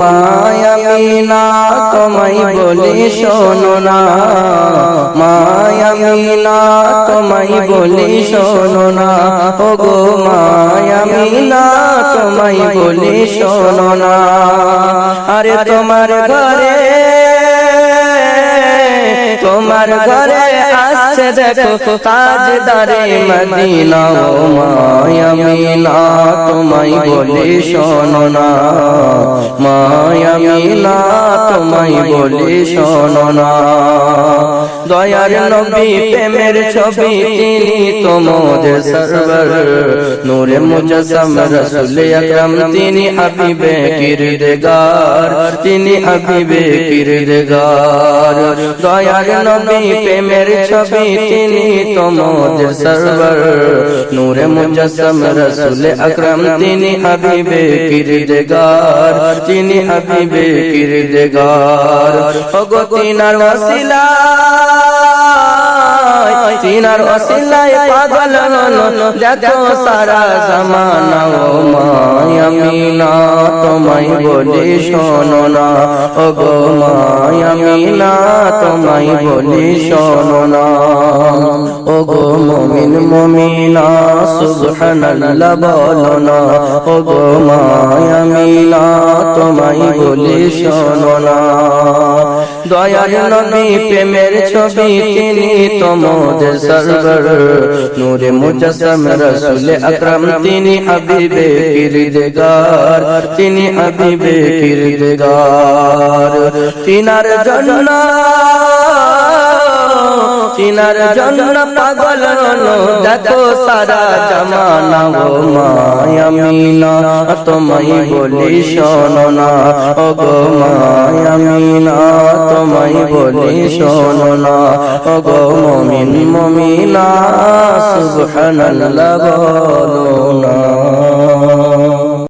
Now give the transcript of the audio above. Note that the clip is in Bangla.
মায়ামিনা, তোমায় বলি শোনো না। মায়ামিনা, তোমায় বলি শোনো না। ও গো মায়ামিনা, তোমায় বলি শোনো না। আরে তোমার ঘরে তোমার ঘরে আসছে দেখো তাজদারে মদিনা ও মায়ামিনা তোমায় বলি শোনো না। মায়ামিনা তোমায় বলি শোনো না। দয়ার নবী প্রেমের ছবি তিনি তোমাদের সরবর। নূরে মুজাসম রসুল আকরাম তিনি হাবিবে কিরদগার তিনি হাবিবে কিরদগার দয়ার নবী প্রেমের ছবি তিনি তোমাদের সরবর নূরে মুজাসম রসুল আকরাম তিনি হাবিবে কিরদগার তিনি হাবিবে কিরদগার ওগো তিনার তিনার অসিলায় পাগল হলো দেখো সারা জামানা, ও মায়ামিনা তোমায় বলি শোনো না ও গো মায়ামিনা তোমায় বলি শোনো না ও গো মমিন মমিনা, সুবহানাল্লাহ বলো না ও গো মায়ামিনা তোমায় বলি শোনো না। দয়ার নবী, প্রেমের ছবি তিনি তোমাদের সরবর। নূরে মুজাসম রসুল আকরাম, তিনি হাবিবে কিরদগার। তিনি হাবিবে কিরদগার। তিনার জন্য চিনার জন্য পাগল দেখো সারা জামানা ও মায়ামিনা তোমায় বলি শোনো না। ও গো মায়ামিনা তোমায় বলি শোনো না। ও গো মমিন মমিনা, সুবহানাল্লাহ বলো না।